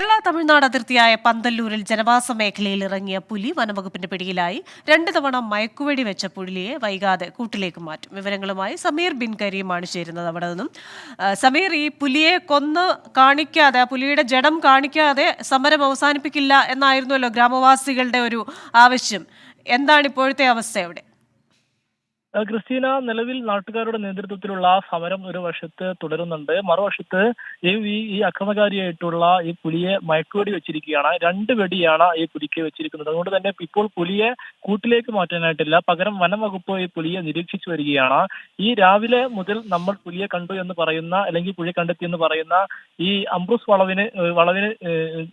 കേരള തമിഴ്നാട് അതിർത്തിയായ പന്തല്ലൂരിൽ ജനവാസ മേഖലയിൽ ഇറങ്ങിയ പുലി വനംവകുപ്പിന്റെ പിടിയിലായി. രണ്ട് തവണ മയക്കുവെടി വെച്ച പുലിയെ വൈകാതെ കൂട്ടിലേക്ക് മാറ്റും. വിവരങ്ങളുമായി സമീർ ബിൻ കരീമാണ് ചേരുന്നത് അവിടെ നിന്നും. സമീർ ഈ പുലിയെ കൊന്ന് കാണിക്കാതെ പുലിയുടെ ജഡം കാണിക്കാതെ സമരം അവസാനിപ്പിക്കില്ല എന്നായിരുന്നല്ലോ ഗ്രാമവാസികളുടെ ഒരു ആവശ്യം. എന്താണ് ഇപ്പോഴത്തെ അവസ്ഥ അവിടെ? ക്രിസ്റ്റീന നിലവിൽ നാട്ടുകാരുടെ നേതൃത്വത്തിലുള്ള സമരം ഒരു വശത്ത് തുടരുന്നുണ്ട്. മറുവശത്ത് ഈ ഈ- അക്രമകാരിയായിട്ടുള്ള ഈ പുലിയെ മയക്കുവെടി വെച്ചിരിക്കുകയാണ്. രണ്ട് വെടിയാണ് ഈ പുലിക്ക് വെച്ചിരിക്കുന്നത്. അതുകൊണ്ട് തന്നെ ഇപ്പോൾ പുലിയെ കൂട്ടിലേക്ക് മാറ്റാനായിട്ടില്ല. പകരം വനം വകുപ്പ് ഈ പുലിയെ നിരീക്ഷിച്ചു വരികയാണ്. ഈ രാവിലെ മുതൽ നമ്മൾ പുലിയെ കണ്ടു എന്ന് പറയുന്ന അല്ലെങ്കിൽ പുലി കണ്ടെത്തി എന്ന് പറയുന്ന ഈ അംബ്രൂസ് വളവിന് വളവിന്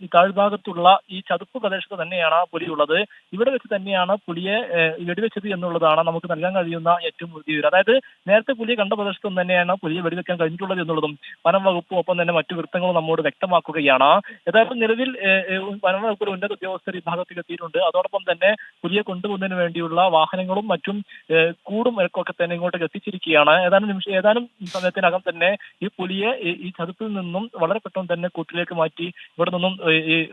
താഴ്ഭാഗത്തുള്ള ഈ ചതുപ്പ് പ്രദേശത്ത് തന്നെയാണ് പുലി ഉള്ളത്. ഇവിടെ വെച്ച് തന്നെയാണ് പുലിയെ വെടിവെച്ചത് എന്നുള്ളതാണ് നമുക്ക് നൽകാൻ കഴിയുന്ന ഏറ്റവും പുതിയ വിവരം അതായത് നേരത്തെ പുലിയെ കണ്ട പ്രദേശത്ത് തന്നെയാണ് പുലിയെ വെടിവെക്കാൻ കഴിഞ്ഞിട്ടുള്ളത് എന്നുള്ളതും വനം വകുപ്പും ഒപ്പം തന്നെ മറ്റു വൃത്തങ്ങളും നമ്മോട് വ്യക്തമാക്കുകയാണ്. യഥാർത്ഥ നിലവിൽ വനം വകുപ്പിലെ ഉന്നത ഉദ്യോഗസ്ഥർ ഈ ഭാഗത്തേക്ക് എത്തിയിട്ടുണ്ട്. അതോടൊപ്പം തന്നെ പുലിയെ കൊണ്ടുപോകുന്നതിന് വേണ്ടിയുള്ള വാഹനങ്ങളും മറ്റും കൂടും ഒക്കെ തന്നെ ഇങ്ങോട്ടേക്ക് എത്തിച്ചിരിക്കുകയാണ്. ഏതാനും നിമിഷം ഏതാനും സമയത്തിനകം തന്നെ ഈ പുലിയെ ഈ- ചതുപ്പിൽ നിന്നും വളരെ പെട്ടെന്ന് തന്നെ കൂട്ടിലേക്ക് മാറ്റി ഇവിടെ നിന്നും ഈ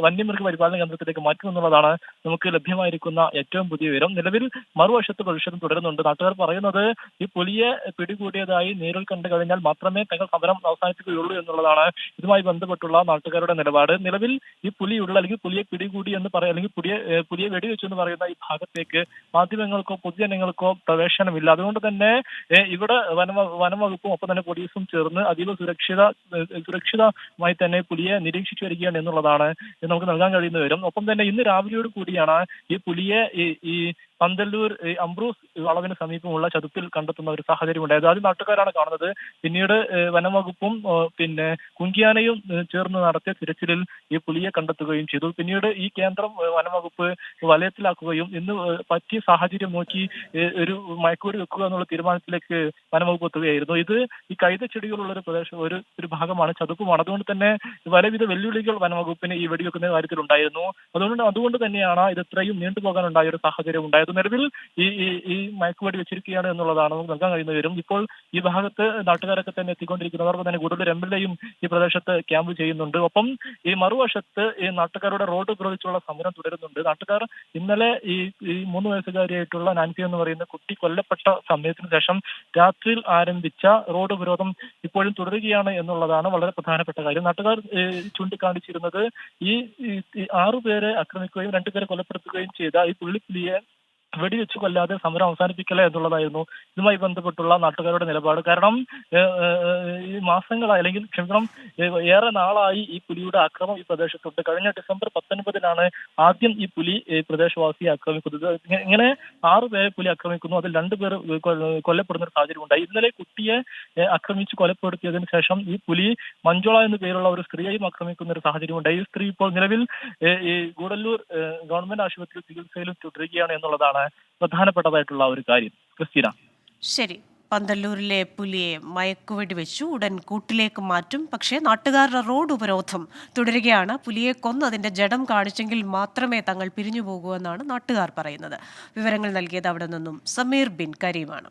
വന്യമൃഗ പരിപാലന കേന്ദ്രത്തിലേക്ക് മാറ്റും എന്നുള്ളതാണ് നമുക്ക് ലഭ്യമായിരിക്കുന്ന ഏറ്റവും പുതിയ വിവരം. നിലവിൽ മറുവശത്ത് പ്രതിഷേധം തുടരുന്നുണ്ട് നാട്ടുകാർ പറയുന്നത് ഈ പുലിയെ പിടികൂടിയതായി നേരിൽ കണ്ടു കഴിഞ്ഞാൽ മാത്രമേ തങ്ങൾ സമരം അവസാനിപ്പിക്കുകയുള്ളൂ എന്നുള്ളതാണ്. ഇതുമായി ബന്ധപ്പെട്ടുള്ള നാട്ടുകാരുടെ നിലപാട്. നിലവിൽ ഈ പുലിയുള്ള അല്ലെങ്കിൽ പുലിയെ പിടികൂടി എന്ന് പറയാം അല്ലെങ്കിൽ പുലിയെ പുലിയെ വെടിവെച്ചു എന്ന് പറയുന്ന ഈ ഭാഗത്തേക്ക് മാധ്യമങ്ങൾക്കോ പൊതുജനങ്ങൾക്കോ പ്രവേശനമില്ല. അതുകൊണ്ട് തന്നെ ഇവിടെ വനം വനംവകുപ്പും ഒപ്പം തന്നെ പോലീസും ചേർന്ന് അതീവ സുരക്ഷിത സുരക്ഷിതമായി തന്നെ പുലിയെ നിരീക്ഷിച്ചു വരികയാണ് എന്നുള്ളതാണ് നമുക്ക് നൽകാൻ കഴിയുന്ന വിവരം. ഒപ്പം തന്നെ ഇന്ന് രാവിലെയോട് കൂടിയാണ് ഈ പുലിയെ ഈ പന്തല്ലൂർ അംബ്രൂസ് വളവിന് സമീപമുള്ള ചതുപ്പിൽ കണ്ടെത്തുന്ന ഒരു സാഹചര്യം ഉണ്ടായത് നാട്ടുകാരാണ് കാണുന്നത്. പിന്നീട് ഏഹ്, വനം വകുപ്പും ഏഹ്, പിന്നെ കുങ്കിയാനയും ചേർന്ന് നടത്തിയ തിരച്ചിലിൽ ഈ പുലിയെ കണ്ടെത്തുകയും ചെയ്തു. പിന്നീട് ഈ കേന്ദ്രം വനംവകുപ്പ് വലയത്തിലാക്കുകയും ഇന്ന് പറ്റിയ സാഹചര്യം നോക്കി ഒരു മയക്കൂടി വെക്കുക എന്നുള്ള തീരുമാനത്തിലേക്ക് വനംവകുപ്പ് എത്തുകയായിരുന്നു. ഇത് ഈ കൈത ചെടികളുള്ള ഒരു പ്രദേശം ഒരു ഒരു ഭാഗമാണ് ചതുപ്പുമാണ് അതുകൊണ്ട് തന്നെ പലവിധ വെല്ലുവിളികൾ വനംവകുപ്പിന് ഈ വെടിവെക്കുന്ന കാര്യത്തിൽ ഉണ്ടായിരുന്നു അതുകൊണ്ട് അതുകൊണ്ട് തന്നെയാണ് ഇത് ഇത്രയും നീണ്ടുപോകാനുണ്ടായ ഒരു സാഹചര്യം ഉണ്ടായത് നിലവിൽ ഈ ഈ മയക്കുവെടി വെച്ചിരിക്കുകയാണ് എന്നുള്ളതാണ് നമുക്ക് നൽകാൻ കഴിയുന്ന വിവരം. ഇപ്പോൾ ഈ ഭാഗത്ത് നാട്ടുകാരൊക്കെ തന്നെ എത്തിക്കൊണ്ടിരിക്കുന്നു. അതോടൊപ്പം തന്നെ കൂടുതൽ എം എൽ എയും ഈ പ്രദേശത്ത് ക്യാമ്പ് ചെയ്യുന്നുണ്ട്. ഒപ്പം ഈ മറുവശത്ത് ഈ നാട്ടുകാരുടെ റോഡ് ഉപരോധിച്ചുള്ള സമരം തുടരുന്നുണ്ട്. നാട്ടുകാർ ഇന്നലെ ഈ ഈ മൂന്ന് വയസ്സുകാരിയായിട്ടുള്ള നാൻസി എന്ന് പറയുന്ന കുട്ടി കൊല്ലപ്പെട്ട സമയത്തിന് ശേഷം രാത്രിയിൽ ആരംഭിച്ച റോഡ് ഉപരോധം ഇപ്പോഴും തുടരുകയാണ് എന്നുള്ളതാണ് വളരെ പ്രധാനപ്പെട്ട കാര്യം. നാട്ടുകാർ ചൂണ്ടിക്കാണിച്ചിരുന്നത് ഈ ഈ- ഈ പേരെ ആക്രമിക്കുകയും രണ്ടുപേരെ കൊലപ്പെടുത്തുകയും ചെയ്ത ഈ പുള്ളിപ്പുലിയെ വെടിവെച്ച് കൊല്ലാതെ സമരം അവസാനിപ്പിക്കല എന്നുള്ളതായിരുന്നു ഇതുമായി ബന്ധപ്പെട്ടുള്ള നാട്ടുകാരുടെ നിലപാട്. കാരണം ഈ മാസങ്ങളായി അല്ലെങ്കിൽ ക്ഷമിക്കണം ഏറെ നാളായി ഈ പുലിയുടെ ആക്രമം ഈ പ്രദേശത്തുണ്ട്. കഴിഞ്ഞ ഡിസംബർ പത്തൊൻപതിനാണ് ആദ്യം ഈ പുലി പ്രദേശവാസിയെ ആക്രമിക്കുന്നത്. ഇങ്ങനെ ആറു പേരെ പുലി ആക്രമിക്കുന്നു. അതിൽ രണ്ടുപേർ പേർ കൊല്ലപ്പെടുന്ന ഒരു സാഹചര്യം ഉണ്ടായി. ഇന്നലെ കുട്ടിയെ ആക്രമിച്ച് കൊലപ്പെടുത്തിയതിനു ശേഷം ഈ പുലി മഞ്ജുള എന്ന പേരുള്ള ഒരു സ്ത്രീയെയും ആക്രമിക്കുന്ന ഒരു സാഹചര്യം ഉണ്ടായി. ഈ സ്ത്രീ ഇപ്പോൾ നിലവിൽ ഈ ഗൂഡല്ലൂർ ഗവൺമെന്റ് ആശുപത്രിയിൽ ചികിത്സയിലും തുടരുകയാണ് എന്നുള്ളതാണ് പ്രധാനപ്പെട്ടതായിട്ടുള്ള ഒരു കാര്യം. ക്രിസ്റ്റീന. ശരി. പന്തല്ലൂരിലെ പുലിയെ മയക്കുവെടി വെച്ചു ഉടൻ കൂട്ടിലേക്ക് മാറ്റും. പക്ഷേ നാട്ടുകാരുടെ റോഡ് ഉപരോധം തുടരുകയാണ്. പുലിയെ കൊന്ന് അതിന്റെ ജഡം കാണിച്ചെങ്കിൽ മാത്രമേ തങ്ങൾ പിരിഞ്ഞു പോകൂ എന്നാണ് നാട്ടുകാർ പറയുന്നത്. വിവരങ്ങൾ നൽകിയത് അവിടെ നിന്നും സമീർ ബിൻ കരീമാണ്.